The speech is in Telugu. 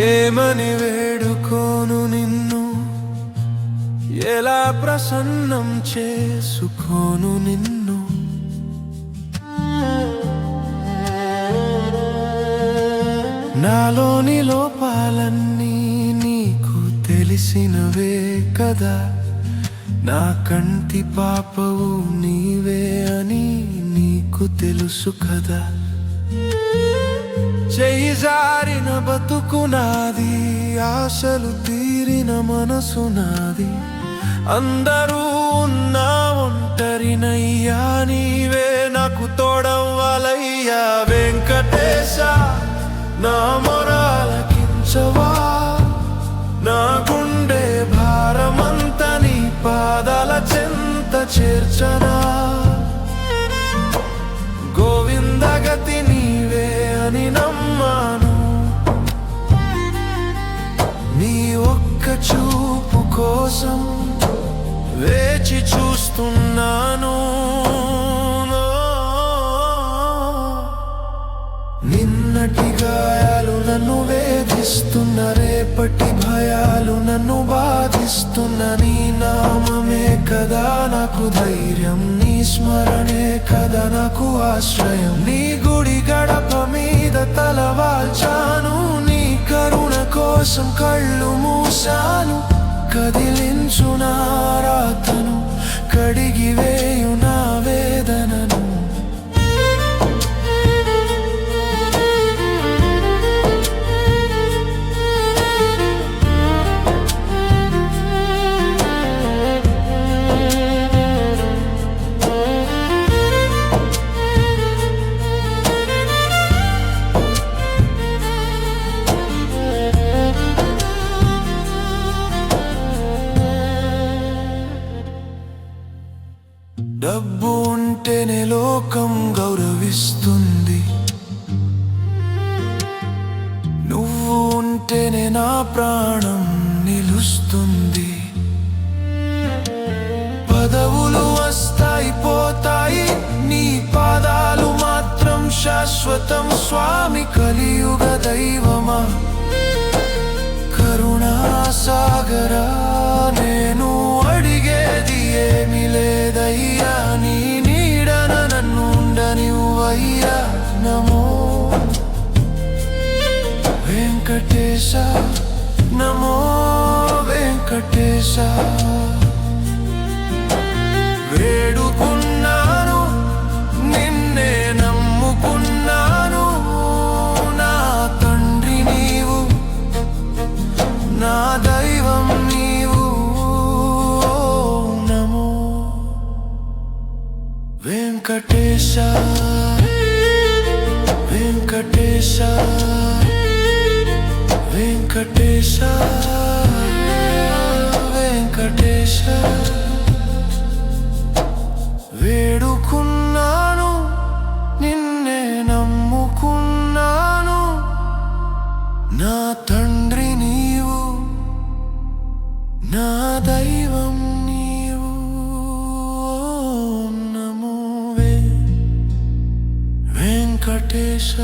ఏమని వేడుకోను నిన్ను? ఎలా ప్రసన్నం చేసుకోను నిన్ను? నాలోని లోపాలన్నీ నీకు తెలిసినవే కదా. నా కంటి పాపవు నీవే అని నీకు తెలుసు కదా. చెయ్యి జారిన బతుకునాది ఆశలు తీరిన మనసు నాది అందరూ ఉన్నా ఒంటరినయ్యా నీవే నాకు తోడవ్వాలయ్యా. వెంకటేశ నా మొరాలకించవా నా గుండె భారమంత నీ పాదాల చెంత చేర్చనా? నమ్మాను. నీ ఒక్క చూపు కోసం వేచి చూస్తున్నాను. నిన్నటి గాయాలు నన్ను వేధిస్తున్న రేపటి భయాలు నన్ను బాధిస్తున్న నీ నామమే కదా నాకు ధైర్యం నీ స్మరణే కదా నాకు ఆశ్రయం నీ గుడి గడప మీద తలవాల్చాను నీ కరుణ కోసం కళ్ళు మూసాను కదిలించు నా కడిగివేయు డబ్బు ఉంటేనే లోకం గౌరవిస్తుంది. నువ్వు ఉంటేనే నా ప్రాణం నిలుస్తుంది. పదవులు వస్తాయి పోతాయి నీ పాదాలు మాత్రం శాశ్వతం. స్వామి కలియుగ దైవమా? కరుణా నమో. వెంకటేశ నమో వెంకటేశ. వేడుకున్నాను నిన్నే నమ్ముకున్నాను. నా తండ్రి నీవు నా దైవం నీవు. నమో. వెంకటేశ వెంకటేశ వెంకటేశ వెంకటేశ. వేడుకున్నాను నిన్నే నమ్ముకున్నాను. నా తండ్రి నీవు నా దైవం నీవు. నమో వెంకటేశ.